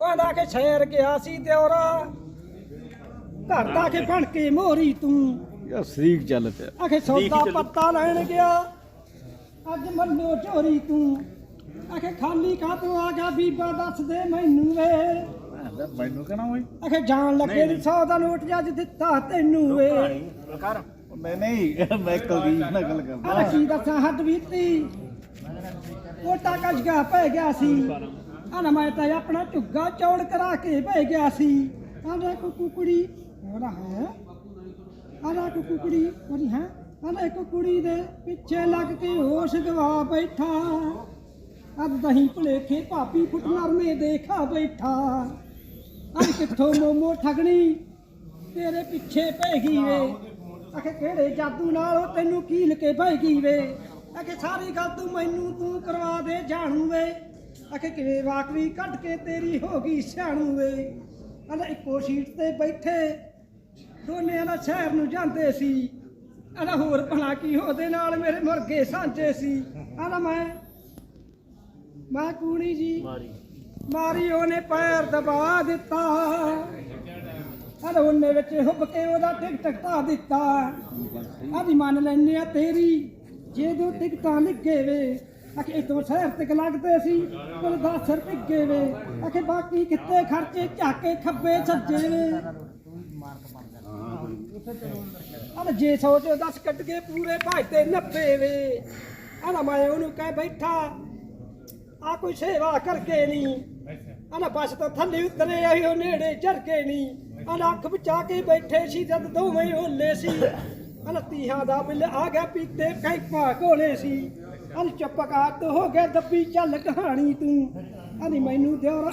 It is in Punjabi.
ਕਹਿੰਦਾ ਕਿ ਸ਼ਹਿਰ ਗਿਆ ਸੀ ਘਰ ਦਾ ਕੇ ਬਣ ਕੇ ਮੋਰੀ ਤੂੰ? ਯਾ ਸਰੀਕ ਚੱਲ ਪਿਆ। ਆਖੇ ਸੌਦਾ ਪੱਤਾ ਲੈਣ ਗਿਆ। ਅੱਜ ਮੱਲੋ ਝੋਰੀ ਤੂੰ। ਆਖੇ ਖਾਲੀ ਕਾ ਤੂੰ ਆ ਗਿਆ ਬੀਬਾ ਦੱਸ ਦੇ ਮੈਨੂੰ ਵੇ। ਮੈਨੂੰ ਕਹਣਾ ਓਏ ਆਖੇ ਜਾਣ ਲੱਗੇ ਦੀ 100 ਦਾ ਨੋਟ ਜੱਜ ਦਿੱਤਾ ਤੈਨੂੰ ਵੇ। ਨਹੀਂ ਨਹੀਂ ਮੈਂ ਕੁਲਦੀਪ ਨਾਲ ਗੱਲ ਕਰਦਾ। ਆਹ ਕੀ ਦੱਸਾਂ ਹੱਦ ਬੀਤੀ। ਕੋਟਾ ਕਸ਼ਗਾ ਪੈ ਗਿਆ ਸੀ। ਆਹ ਮੈਂ ਤਾਂ ਆਪਣਾ ਝੁੱਗਾ ਚੌੜ ਕਰਾ ਕੇ ਪੈ ਗਿਆ ਸੀ। ਆਹ ਕੋ ਕੁਕੜੀ ਉਹਦਾ ਹੈ? ਆਹ ਕੋ ਕੁੜੀ ਉਹਦੀ ਹੈ? ਆਹ ਇੱਕ ਕੁੜੀ ਦੇ ਪਿੱਛੇ ਲੱਗ ਕੇ ਹੋਸ਼ ਗਵਾ ਬੈਠਾ। ਅੱਜ ਦਹੀਂ ਭੁਲੇਖੇ ਭਾਪੀ ਫੁੱਟਨਰ ਮੇ ਦੇਖਾ ਬੈਠਾ। ਅੱਜ ਕਿੱਥੋਂ ਮੋਮੋ ਠਗਣੀ? ਤੇਰੇ ਪਿੱਛੇ ਪੈ ਗਈ ਵੇ। ਆਖੇ ਕਿਹੜੇ ਜਾਦੂ ਨਾਲ ਉਹ ਤੈਨੂੰ ਕੀਲ ਕੇ ਪੈ ਗਈ ਵੇ? ਆਖੇ ਸਾਰੀ ਗੱਲ ਤੂੰ ਮੈਨੂੰ ਤੂੰ ਕਰਵਾ ਦੇ ਜਾਣੂ ਵੇ। ਆਖੇ ਕਿਵੇਂ ਵਾਕਵੀ ਕੱਢ ਕੇ ਤੇਰੀ ਹੋ ਗਈ ਸਿਆਣੂ ਵੇ? ਆਂਦਾ ਇੱਕੋ ਸੀਟ ਤੇ ਬੈਠੇ ਦੋਨੇ ਆਂਦਾ ਸ਼ਹਿਰ ਨੂੰ ਜਾਂਦੇ ਸੀ। ਆਂਦਾ ਹੋਰ ਭਲਾ ਕੀ ਉਹਦੇ ਨਾਲ ਮੇਰੇ ਮੁਰਗੇ ਸਾਂਝੇ ਸੀ। ਆਂਦਾ ਮੈਂ ਮੈਂ ਕੂਣੀ ਜੀ ਮਾਰੀ। ਉਹਨੇ ਪੈਰ ਦਬਾ ਦਿੱਤਾ। ਅਰੇ ਉਹਨੇ ਵਿੱਚ ਹੁੱਬ ਕੇ ਉਹਦਾ ਟਿਕ ਟਕਤਾ ਦਿੱਤਾ। ਆਦੀ ਮੰਨ ਲੈਨੇ ਆ ਤੇਰੀ ਜੇ ਦੋ ਟਿਕਟਾਂ ਲਿਖੇ ਵੇ ਆਖੇ ਇਤੋਂ ਸ਼ਹਿਰ ਤੱਕ ਲੱਗਦੇ ਸੀ ਕੋਲ 10 ਰੁਪਏ ਵੇ। ਆਖੇ ਬਾਕੀ ਕਿੱਤੇ ਖਰਚੇ, ਝਾਕੇ, ਖੱਬੇ, ਸੱਜੇ ਵੇ। ਅਰੇ ਜੇ ਸੋਚੋ 10 ਕੱਢ ਕੇ ਪੂਰੇ ਭਾਜ 90 ਵੇ। ਅਰੇ ਮੈਂ ਉਹਨੂੰ ਕਹਿ ਬੈਠਾ, ਆ ਕੋਈ ਸੇਵਾ ਕਰਕੇ ਨਹੀਂ। ਆਨਾ ਬਸ ਤੋਂ ਥੱਲੇ ਉਤਰੇ ਆਈ ਉਹ ਨੇੜੇ ਚੜ ਕੇ ਨਹੀਂ। ਆਨਾ ਅੱਖ ਬਚਾ ਕੇ ਬੈਠੇ ਸੀ ਜਦ ਦੋਵੇਂ ਹੋਲੇ ਸੀ। ਆਨਾ ਤੀਹਾਂ ਦਾ ਬਿੱਲ ਆ ਗਿਆ, ਪੀਤੇ ਕੈਪਾ ਕੋਲੇ ਸੀ। ਆਨ ਚੁੱਪ ਕਰ ਤੂੰ ਹੋ ਗਿਆ ਦੱਬੀ ਚੱਲ ਕਹਾਣੀ ਤੂੰ। ਆਨੀ ਮੈਨੂੰ ਦਿਓ